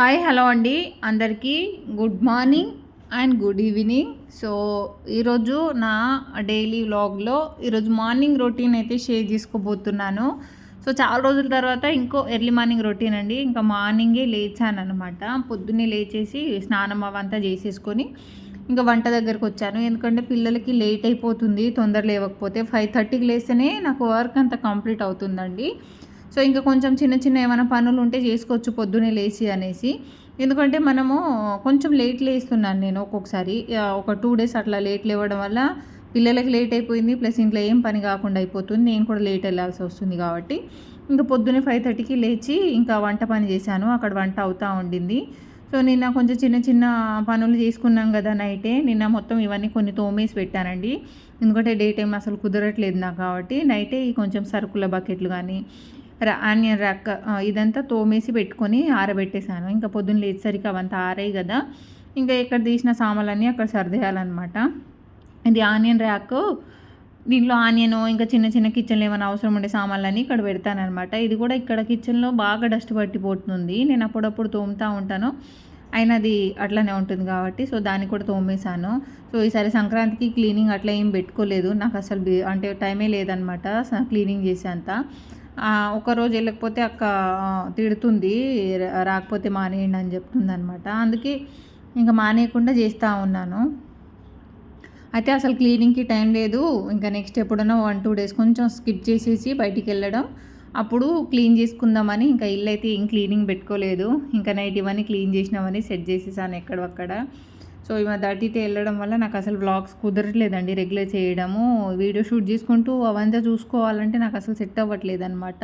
Hi hello అండి. అందరికీ good morning and good evening. So ఈరోజు నా డైలీ వ్లాగ్లో ఈరోజు మార్నింగ్ రొటీన్ అయితే షేర్ చేసుకోబోతున్నాను. సో చాలా రోజుల తర్వాత ఇంకో ఎర్లీ మార్నింగ్ రొటీన్ అండి. ఇంకా మార్నింగే లేచాను అనమాట పొద్దున్నే లేచేసి స్నానం అవంతా చేసేసుకొని ఇంకా వంట దగ్గరకు వచ్చాను. ఎందుకంటే పిల్లలకి లేట్ అయిపోతుంది. తొందర లేవకపోతే ఫైవ్ థర్టీకి లేస్తేనే నాకు వర్క్ అంతా కంప్లీట్ అవుతుందండి. సో ఇంకా కొంచెం చిన్న చిన్న ఏమైనా పనులు ఉంటే చేసుకోవచ్చు పొద్దునే లేచి అనేసి. ఎందుకంటే మనము కొంచెం లేట్ లేస్తున్నాను నేను ఒక్కొక్కసారి. ఒక టూ డేస్ అట్లా లేట్ లేవడం వల్ల పిల్లలకి లేట్ అయిపోయింది ప్లస్ ఇంట్లో ఏం పని కాకుండా అయిపోతుంది. నేను కూడా లేట్ వెళ్ళాల్సి వస్తుంది కాబట్టి. ఇంకా పొద్దున్నే ఫైవ్ థర్టీకి లేచి ఇంకా వంట పని చేశాను. అక్కడ వంట అవుతూ ఉండింది. సో నిన్న కొంచెం చిన్న చిన్న పనులు చేసుకున్నాం కదా నైటే. నిన్న మొత్తం ఇవన్నీ కొన్ని తోమేసి పెట్టానండి. ఎందుకంటే డే టైం అసలు కుదరట్లేదు నాకు కాబట్టి. నైటే కొంచెం సరుకుల బకెట్లు కానీ ఆనియన్ ర్యాక్ ఇదంతా తోమేసి పెట్టుకొని ఆరబెట్టేశాను. ఇంకా పొద్దున్న లేచేసరికి అవంతా ఆరాయి కదా ఇంకా ఎక్కడ తీసిన సామాన్లన్నీ అక్కడ సర్దేయాలన్నమాట. ఇది ఆనియన్ ర్యాక్ దీంట్లో ఆనియన్ ఇంకా చిన్న చిన్న కిచెన్లో ఏమైనా అవసరం ఉండే సామాన్లన్నీ ఇక్కడ పెడతానమాట ఇది కూడా ఇక్కడ కిచెన్లో బాగా డస్ట్ పట్టిపోతుంది నేను అప్పుడప్పుడు తోముతూ ఉంటాను. అయినా అది అట్లనే ఉంటుంది కాబట్టి సో దాన్ని కూడా తోమేశాను. సో ఈసారి సంక్రాంతికి క్లీనింగ్ అట్లా ఏం పెట్టుకోలేదు. నాకు అసలు అంటే టైమే లేదనమాట క్లీనింగ్ చేసేంత. ఒకరోజు వెళ్ళకపోతే అక్క తిడుతుంది రాకపోతే మానేయండి అని చెప్తుంది అనమాట అందుకే ఇంకా మానేయకుండా చేస్తూ ఉన్నాను. అయితే అసలు క్లీనింగ్కి టైం లేదు. ఇంకా నెక్స్ట్ ఎప్పుడైనా వన్ టూ డేస్ కొంచెం స్కిప్ చేసేసి బయటికి వెళ్ళడం. అప్పుడు క్లీన్ చేసుకుందామని ఇంకా ఇల్లు అయితే ఏం క్లీనింగ్ పెట్టుకోలేదు. ఇంకా నైట్ ఇవన్నీ క్లీన్ చేసినామని సెట్ చేసేసాను ఎక్కడక్కడ సో ఈ మధ్య అటు వెళ్ళడం వల్ల నాకు అసలు వ్లాగ్స్ కుదరట్లేదండి రెగ్యులర్ చేయడము. వీడియో షూట్ చేసుకుంటూ అవంతా చూసుకోవాలంటే నాకు అసలు సెట్ అవ్వట్లేదు అనమాట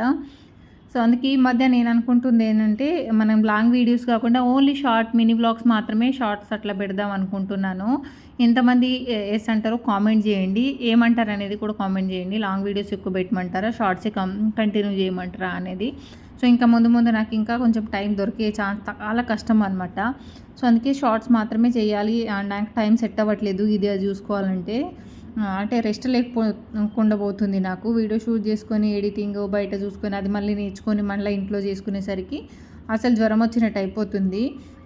సో అందుకే ఈ మధ్య నేను అనుకుంటుంది ఏంటంటే మనం లాంగ్ వీడియోస్ కాకుండా ఓన్లీ షార్ట్ మినీ బ్లాగ్స్ మాత్రమే షార్ట్స్ అట్లా పెడదాం అనుకుంటున్నాను. ఎంతమంది ఎస్ అంటారో కామెంట్ చేయండి. ఏమంటారు అనేది కూడా కామెంట్ చేయండి. లాంగ్ వీడియోస్ ఎక్కువ పెట్టమంటారా? షార్ట్సే కం కంటిన్యూ చేయమంటారా అనేది. సో ఇంకా ముందు ముందు నాకు ఇంకా కొంచెం టైం దొరికే ఛాన్స్ చాలా కష్టం అనమాట సో అందుకే షార్ట్స్ మాత్రమే చేయాలి. అండ్ నాకు టైం సెట్ అవ్వట్లేదు ఇది అది చూసుకోవాలంటే. అంటే రెస్ట్ లేకపోకుండా పోతుంది నాకు. వీడియో షూట్ చేసుకొని ఎడిటింగ్ బయట చూసుకొని అది మళ్ళీ నేర్చుకొని మళ్ళీ ఇంట్లో చేసుకునేసరికి అసలు జ్వరం వచ్చినట్టు అయిపోతుంది.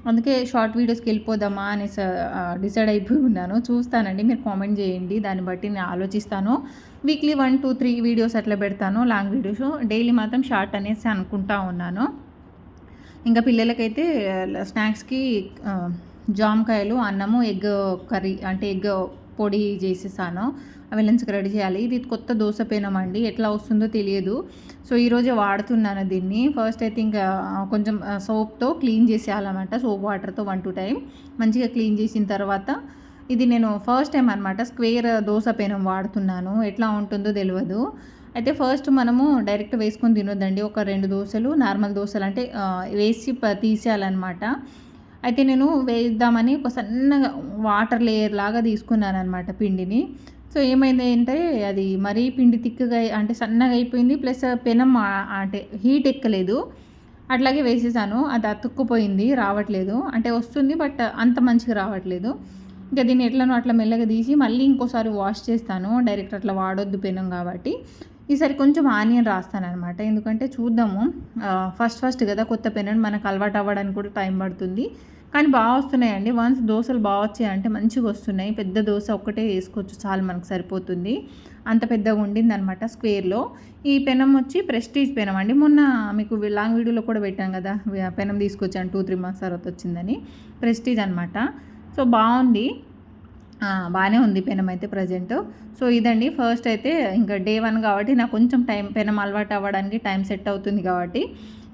అందుకే షార్ట్ వీడియోస్కి వెళ్ళిపోదామా అనేసి డిసైడ్ అయిపోయి ఉన్నాను. చూస్తానండి మీరు కామెంట్ చేయండి. దాన్ని బట్టి నేను ఆలోచిస్తాను. Weekly one two three videos అట్లా పెడతాను. లాంగ్ వీడియోస్ డైలీ మాత్రం షార్ట్ అనేసి అనుకుంటా ఉన్నాను. ఇంకా పిల్లలకైతే స్నాక్స్కి జామకాయలు అన్నము ఎగ్ కర్రీ అంటే ఎగ్ పొడి చేసేసాను. అవి లంచ్కి రెడీ చేయాలి. ఇది కొత్త దోశ పేనం అండి. ఎట్లా వస్తుందో తెలియదు. సో ఈరోజే వాడుతున్నాను దీన్ని. ఫస్ట్ అయితే ఇంకా కొంచెం సోప్తో క్లీన్ చేసేయాలన్నమాట. సోప్ వాటర్తో వన్ టూ టైం మంచిగా క్లీన్ చేసిన తర్వాత ఇది నేను ఫస్ట్ టైం అనమాట స్క్వేర్ దోశ పేనం వాడుతున్నాను. ఎట్లా ఉంటుందో తెలియదు. అయితే ఫస్ట్ మనము డైరెక్ట్ వేసుకొని తినొద్దండి. ఒక రెండు దోశలు నార్మల్ దోశలు అంటే వేసి తీసేయాలన్నమాట. అయితే నేను వేద్దామని ఒక సన్నగా వాటర్ లేయర్ లాగా తీసుకున్నాను అనమాట పిండిని. సో ఏమైంది అంటే అది మరీ పిండి తిక్కగా అంటే సన్నగా అయిపోయింది. ప్లస్ పెనం అంటే హీట్ ఎక్కలేదు. అట్లాగే వేసేసాను. అది అతుక్కుపోయింది రావట్లేదు. అంటే వస్తుంది బట్ అంత మంచిగా రావట్లేదు. ఇంకా దీన్ని ఎట్లనో అట్లా మెల్లగా తీసి మళ్ళీ ఇంకోసారి వాష్ చేస్తాను. డైరెక్ట్ అట్లా వాడొద్దు పెనం కాబట్టి. ఈసారి కొంచెం ఆనియన్ రాస్తానమాట ఎందుకంటే చూద్దాము. ఫస్ట్ ఫస్ట్ కదా కొత్త పెనం మనకు అలవాటు అవ్వడానికి కూడా టైం పడుతుంది. కానీ బాగా వస్తున్నాయండి. వన్స్ దోశలు బాగా వచ్చాయంటే మంచిగా వస్తున్నాయి. పెద్ద దోశ ఒక్కటే వేసుకోవచ్చు. చాలు మనకు సరిపోతుంది. అంత పెద్దగా ఉండింది అనమాట స్క్వేర్లో. ఈ పెనం వచ్చి ప్రెస్టీజ్ పెనం అండి. మొన్న మీకు లాంగ్ వీడియోలో కూడా పెట్టాను కదా. పెనం తీసుకొచ్చాను టూ త్రీ మంత్స్ తర్వాత వచ్చిందని. ప్రెస్టీజ్ అనమాట సో బాగుంది. బాగానే ఉంది పెనం అయితే ప్రజెంట్. సో ఇదండి ఫస్ట్ అయితే ఇంకా డే వన్ కాబట్టి నాకు కొంచెం టైం పెనం అలవాటు అవ్వడానికి టైం సెట్ అవుతుంది కాబట్టి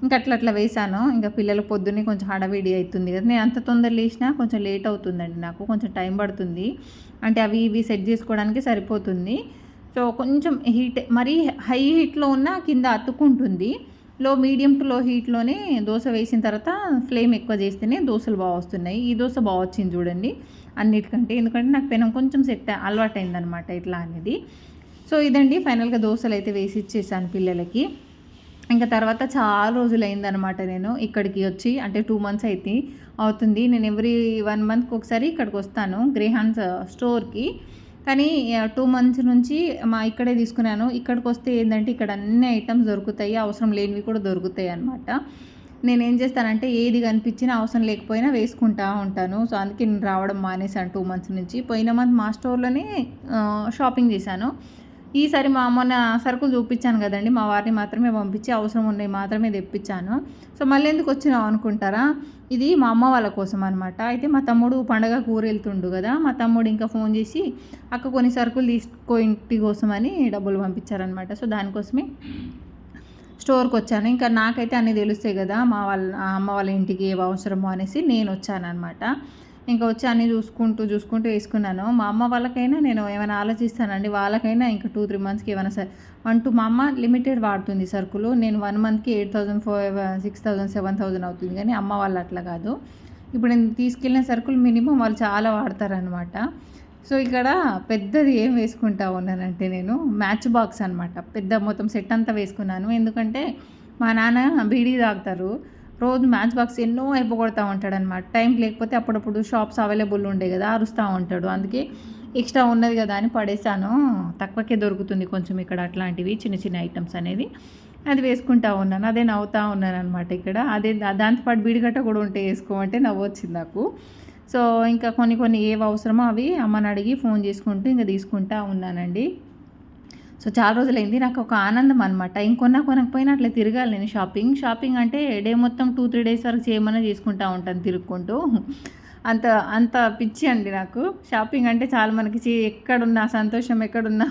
ఇంకా అట్లా అట్లా వేసాను ఇంకా పిల్లలు పొద్దున్నే కొంచెం హడావిడి అవుతుంది కదా. నేను అంత తొందర లేచినా కొంచెం లేట్ అవుతుందండి నాకు కొంచెం టైం పడుతుంది. అంటే అవి ఇవి సెట్ చేసుకోవడానికి సరిపోతుంది. సో కొంచెం హీట్ మరీ హై హీట్లో ఉన్న కింద అతుక్కుంటుంది. లో మీడియం టు లో హీట్లోనే దోశ వేసిన తర్వాత ఫ్లేమ్ ఎక్కువ చేస్తేనే దోశలు బాగా వస్తున్నాయి. ఈ దోశ బాగా వచ్చింది చూడండి అన్నిటికంటే. ఎందుకంటే నాకు పెనం కొంచెం సెట్ అలవాటైందనమాట ఇట్లా అనేది. సో ఇదండి ఫైనల్గా దోశలు అయితే వేసి ఇచ్చేసాను పిల్లలకి. ఇంకా తర్వాత చాలా రోజులు అయిందనమాట నేను ఇక్కడికి వచ్చి అంటే టూ మంత్స్ అయితే అవుతుంది. నేను ఎవ్రీ వన్ మంత్కి ఒకసారి ఇక్కడికి వస్తాను. గ్రేహాన్స్ స్టోర్కి. కానీ టూ మంత్స్ నుంచి మా ఇక్కడే తీసుకున్నాను. ఇక్కడికి వస్తే ఏంటంటే ఇక్కడ అన్ని ఐటమ్స్ దొరుకుతాయి అవసరం లేనివి కూడా దొరుకుతాయి అనమాట నేనేం చేస్తానంటే ఏది కనిపించినా అవసరం లేకపోయినా వేసుకుంటా ఉంటాను. సో అందుకే నేను రావడం మానేశాను టూ మంత్స్ నుంచి. పోయిన మంత్ మా స్టోర్లోనే షాపింగ్ చేశాను. ఈసారి మా మొన్న సరుకులు చూపించాను కదండి మా వారిని మాత్రమే పంపించి అవసరం ఉన్నాయి మాత్రమే తెప్పించాను. సో మళ్ళీ ఎందుకు వచ్చినావు అనుకుంటారా? ఇది మా అమ్మ వాళ్ళ కోసం అనమాట అయితే మా తమ్ముడు పండగ కూర వెళ్తుండు కదా మా తమ్ముడు ఇంకా ఫోన్ చేసి అక్క కొన్ని సరుకులు తీసుకో ఇంటి కోసమని డబ్బులు పంపించారనమాట సో దానికోసమే స్టోర్కి వచ్చాను. ఇంకా నాకైతే అన్నీ తెలుస్తాయి కదా మా వాళ్ళ అమ్మ వాళ్ళ ఇంటికి ఏ అవసరమో అనేసి నేను వచ్చాను అనమాట ఇంకా వచ్చి అన్నీ చూసుకుంటూ చూసుకుంటూ వేసుకున్నాను. మా అమ్మ వాళ్ళకైనా నేను ఏమైనా ఆలోచిస్తానండి వాళ్ళకైనా ఇంకా టూ త్రీ మంత్స్కి ఏమైనా సరే. వన్ మా అమ్మ లిమిటెడ్ వాడుతుంది సరుకులు. నేను వన్ మంత్కి eight thousand four six thousand seven thousand అవుతుంది కానీ అమ్మ వాళ్ళు అట్లా కాదు. ఇప్పుడు నేను తీసుకెళ్ళిన సరుకులు మినిమం వాళ్ళు చాలా వాడతారనమాట సో ఇక్కడ పెద్దది ఏం వేసుకుంటా ఉన్నానంటే నేను మ్యాచ్ బాక్స్ అనమాట పెద్ద మొత్తం సెట్ అంతా వేసుకున్నాను. ఎందుకంటే మా నాన్న బీడీ తాగుతారు. రోజు మ్యాచ్ బాక్స్ ఎన్నో అయిపోగొడతా ఉంటాడు అనమాట టైం లేకపోతే అప్పుడప్పుడు షాప్స్ అవైలబుల్ ఉండే కదా అరుస్తూ ఉంటాడు. అందుకే ఎక్స్ట్రా ఉన్నది కదా అని పడేసాను తక్కువకే దొరుకుతుంది కొంచెం ఇక్కడ అట్లాంటివి చిన్న చిన్న ఐటమ్స్ అనేది అది వేసుకుంటా ఉన్నాను. అదే నవ్వుతూ ఉన్నాను అనమాట ఇక్కడ. అదే దాంతోపాటు బీడిగట్ట కూడా ఉంటే వేసుకోమంటే నవ్వొచ్చింది నాకు. సో ఇంకా కొన్ని కొన్ని ఏవి అవసరమో అవి అమ్మని అడిగి ఫోన్ చేసుకుంటూ ఇంకా తీసుకుంటా ఉన్నానండి. సో చాలా రోజులైంది. నాకు ఒక ఆనందం అనమాట ఇంకొన్నా కొనకపోయినా అట్లా తిరగాలి నేను షాపింగ్. షాపింగ్ అంటే డే మొత్తం టూ త్రీ డేస్ వరకు చేయమని చేసుకుంటూ ఉంటాను తిరుక్కుంటూ. అంత అంత పిచ్చి అండి నాకు. షాపింగ్ అంటే చాలా మనకి చే ఎక్కడున్నా సంతోషం ఎక్కడున్న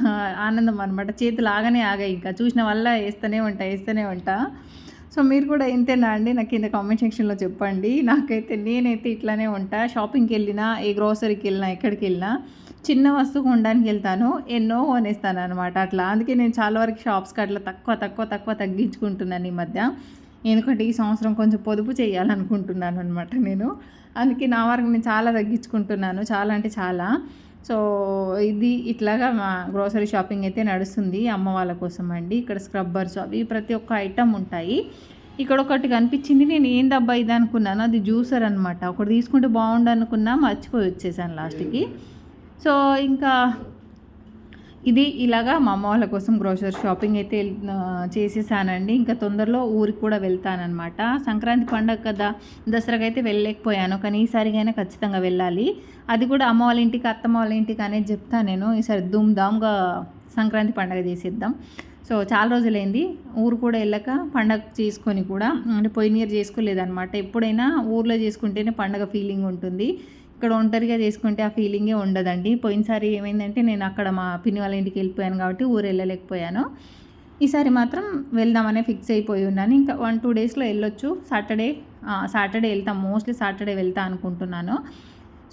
ఆనందం అనమాట చేతులు ఆగనే ఆగా ఇంకా. చూసిన వల్ల వేస్తూనే ఉంటా వేస్తూనే ఉంటా. సో మీరు కూడా ఇంతేనా అండి? నాకు కింద కామెంట్ సెక్షన్లో చెప్పండి. నాకైతే నేనైతే ఇట్లానే ఉంటా. షాపింగ్కి వెళ్ళినా ఏ గ్రోసరీకి వెళ్ళినా ఎక్కడికి వెళ్ళినా చిన్న వస్తువు కొనడానికి వెళ్తాను ఎన్నో కొనేస్తాను అనమాట అట్లా. అందుకే నేను చాలా వరకు షాప్స్కి అట్లా తక్కువ తక్కువ తక్కువ తగ్గించుకుంటున్నాను ఈ మధ్య. ఎందుకంటే ఈ సంవత్సరం కొంచెం పొదుపు చేయాలనుకుంటున్నాను అనమాట నేను. అందుకే నా వరకు నేను చాలా తగ్గించుకుంటున్నాను. చాలా అంటే చాలా. సో ఇది ఇట్లాగా మా గ్రోసరీ షాపింగ్ అయితే నడుస్తుంది అమ్మ వాళ్ళ కోసం అండి. ఇక్కడ స్క్రబ్బర్స్ అవి ప్రతి ఒక్క ఐటమ్ ఉంటాయి. ఇక్కడ ఒకటి కనిపించింది. నేను ఏం దబ్బా ఇది అనుకున్నాను. అది జ్యూసర్ అనమాట ఒకటి తీసుకుంటే బాగుండు అనుకున్నా మర్చిపోయి వచ్చేసాను లాస్ట్కి. సో ఇంకా ఇది ఇలాగా మా అమ్మ వాళ్ళ కోసం గ్రోసరీ షాపింగ్ అయితే చేసేసానండి. ఇంకా తొందరలో ఊరికి కూడా వెళ్తానమాట సంక్రాంతి పండగ కదా దసరాకి అయితే వెళ్ళలేకపోయాను. కానీ ఈసారికైనా ఖచ్చితంగా వెళ్ళాలి. అది కూడా అమ్మ వాళ్ళ ఇంటికి అత్తమ్మ వాళ్ళ ఇంటికి అనేది చెప్తాను నేను. ఈసారి ధూమ్ధామ్గా సంక్రాంతి పండగ చేసేద్దాం. సో చాలా రోజులైంది. ఊరు కూడా వెళ్ళక పండగ చేసుకొని కూడా అంటే పోయిన ఇయర్ చేసుకోలేదన్నమాట. ఎప్పుడైనా ఊర్లో చేసుకుంటేనే పండగ ఫీలింగ్ ఉంటుంది. ఇక్కడ ఒంటరిగా చేసుకుంటే ఆ ఫీలింగే ఉండదండి. పోయినసారి ఏమైందంటే నేను అక్కడ మా పిన్ని వాళ్ళ ఇంటికి వెళ్ళిపోయాను కాబట్టి ఊరు వెళ్ళలేకపోయాను. ఈసారి మాత్రం వెళ్దామనే ఫిక్స్ అయిపోయి ఉన్నాను. ఇంకా వన్ టూ డేస్లో వెళ్ళొచ్చు. సాటర్డే సాటర్డే వెళ్తాం. మోస్ట్లీ సాటర్డే వెళ్తా అనుకుంటున్నాను.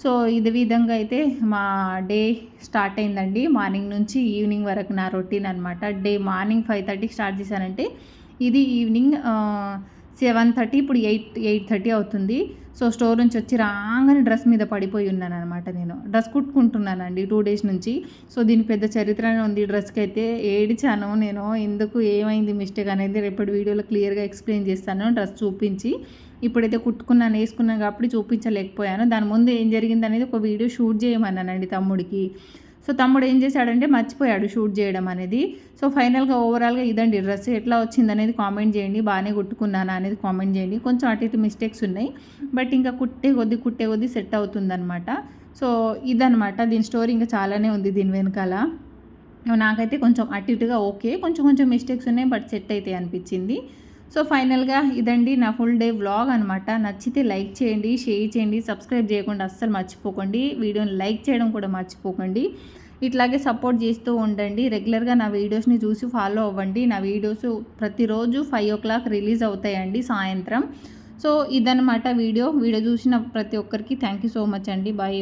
సో ఇది విధంగా అయితే మా డే స్టార్ట్ అయిందండి. మార్నింగ్ నుంచి ఈవినింగ్ వరకు నా రొటీన్ అనమాట డే మార్నింగ్ ఫైవ్ థర్టీకి స్టార్ట్ చేశానంటే ఇది ఈవినింగ్ సెవెన్ థర్టీ ఇప్పుడు ఎయిట్ ఎయిట్ థర్టీ అవుతుంది. సో స్టోర్ నుంచి వచ్చి రాగానే డ్రెస్ మీద పడిపోయి ఉన్నాను అనమాట నేను. డ్రెస్ కుట్టుకుంటున్నానండి టూ డేస్ నుంచి. సో దీని పెద్ద చరిత్రనే ఉంది డ్రెస్కి అయితే. ఏడిచాను నేను. ఎందుకు ఏమైంది మిస్టేక్ అనేది రేపటి వీడియోలో క్లియర్గా ఎక్స్ప్లెయిన్ చేస్తాను. డ్రెస్ చూపించి. ఇప్పుడైతే కుట్టుకున్నాను వేసుకున్నాను కాబట్టి చూపించలేకపోయాను. దాని ముందు ఏం జరిగింది అనేది ఒక వీడియో షూట్ చేయమన్నానండి తమ్ముడికి. సో తమ్ముడు ఏం చేశాడంటే మర్చిపోయాడు షూట్ చేయడం అనేది. సో ఫైనల్గా ఓవరాల్గా ఇదండి డ్రెస్ ఎట్లా వచ్చింది అనేది కామెంట్ చేయండి బాగానే కుట్టుకున్నానా అనేది కామెంట్ చేయండి. కొంచెం అటు ఇటు మిస్టేక్స్ ఉన్నాయి బట్ ఇంకా కుట్టే కొద్దీ కుట్టే కొద్దీ సెట్ అవుతుందన్నమాట. సో ఇదనమాట దీని స్టోరీ ఇంకా చాలానే ఉంది దీని వెనకాల. నాకైతే కొంచెం అటు ఇటుగా ఓకే కొంచెం కొంచెం మిస్టేక్స్ ఉన్నాయి బట్ సెట్ అయితే అనిపించింది. సో ఫైనల్గా ఇదండి నా ఫుల్ డే వ్లాగ్ అనమాట నచ్చితే లైక్ చేయండి షేర్ చేయండి సబ్స్క్రైబ్ చేయకుండా అస్సలు మర్చిపోకండి. వీడియోని లైక్ చేయడం కూడా మర్చిపోకండి. ఇట్లాగే సపోర్ట్ చేస్తూ ఉండండి. రెగ్యులర్గా నా వీడియోస్ని చూసి ఫాలో అవ్వండి. నా వీడియోస్ ప్రతిరోజు ఫైవ్ ఓ క్లాక్ రిలీజ్ అవుతాయండి సాయంత్రం. సో ఇదనమాట వీడియో. వీడియో చూసిన ప్రతి ఒక్కరికి థ్యాంక్ యూ సో మచ్ అండి. బాయ్